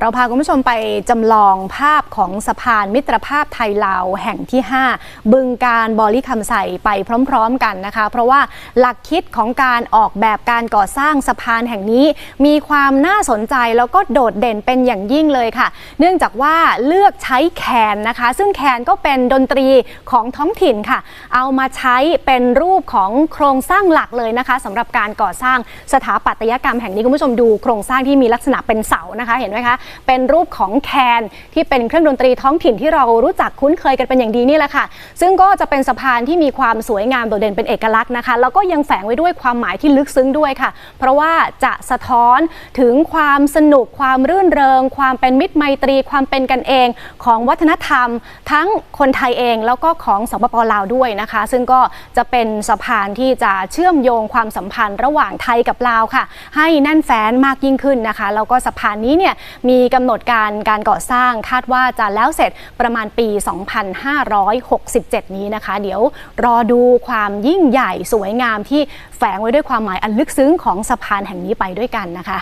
เราพาคุณผู้ชมไปจำลองภาพของสะพานมิตรภาพไทยลาวแห่งที่ 5 บึงการบอลิคำใส่ไปพร้อมๆกันนะคะ เพราะว่าหลักคิดของการออกแบบการก่อสร้างสะพานแห่งนี้ มีความน่าสนใจแล้วก็โดดเด่นเป็นอย่างยิ่งเลยค่ะ เนื่องจากว่าเลือกใช้แคนนะคะ ซึ่งแคนก็เป็นดนตรีของท้องถิ่นค่ะ เอามาใช้เป็นรูปของโครงสร้างหลักเลยนะคะสำหรับการก่อสร้างสถาปัตยกรรมแห่งนี้คุณผู้ชมดูโครงสร้างที่มีลักษณะเป็นเสานะคะเห็นไหมคะเป็นรูปของแคนที่เป็นเครื่องดนตรีท้องถิ่นที่เรารู้จักคุ้นเคยกันเป็นอย่างดีนี่แหละค่ะ ซึ่งก็จะเป็นสะพานที่มีความสวยงามโดดเด่นเป็นเอกลักษณ์นะคะ แล้วก็ยังแฝงไว้ด้วยความหมายที่ลึกซึ้งด้วยค่ะ เพราะว่าจะสะท้อนถึงความสนุกความรื่นเริง ความเป็นมิตรไมตรีความเป็นกันเอง ของวัฒนธรรม ทั้งคนไทยเองแล้วก็ของสปปลาวด้วยนะคะ ซึ่งก็จะเป็นสะพานที่จะเชื่อมโยงความสัมพันธ์ระหว่างไทยกับลาวค่ะ ให้แน่นแฟ้นมากยิ่งขึ้นนะคะแล้วก็สะพานนี้เนี่ยมีีกำหนดการการก่อสร้างคาดว่าจะแล้วเสร็จประมาณปี 2567 นี้นะคะ เดี๋ยวรอดูความยิ่งใหญ่สวยงามที่แฝงไว้ด้วยความหมายอันลึกซึ้งของสะพานแห่งนี้ไปด้วยกันนะคะ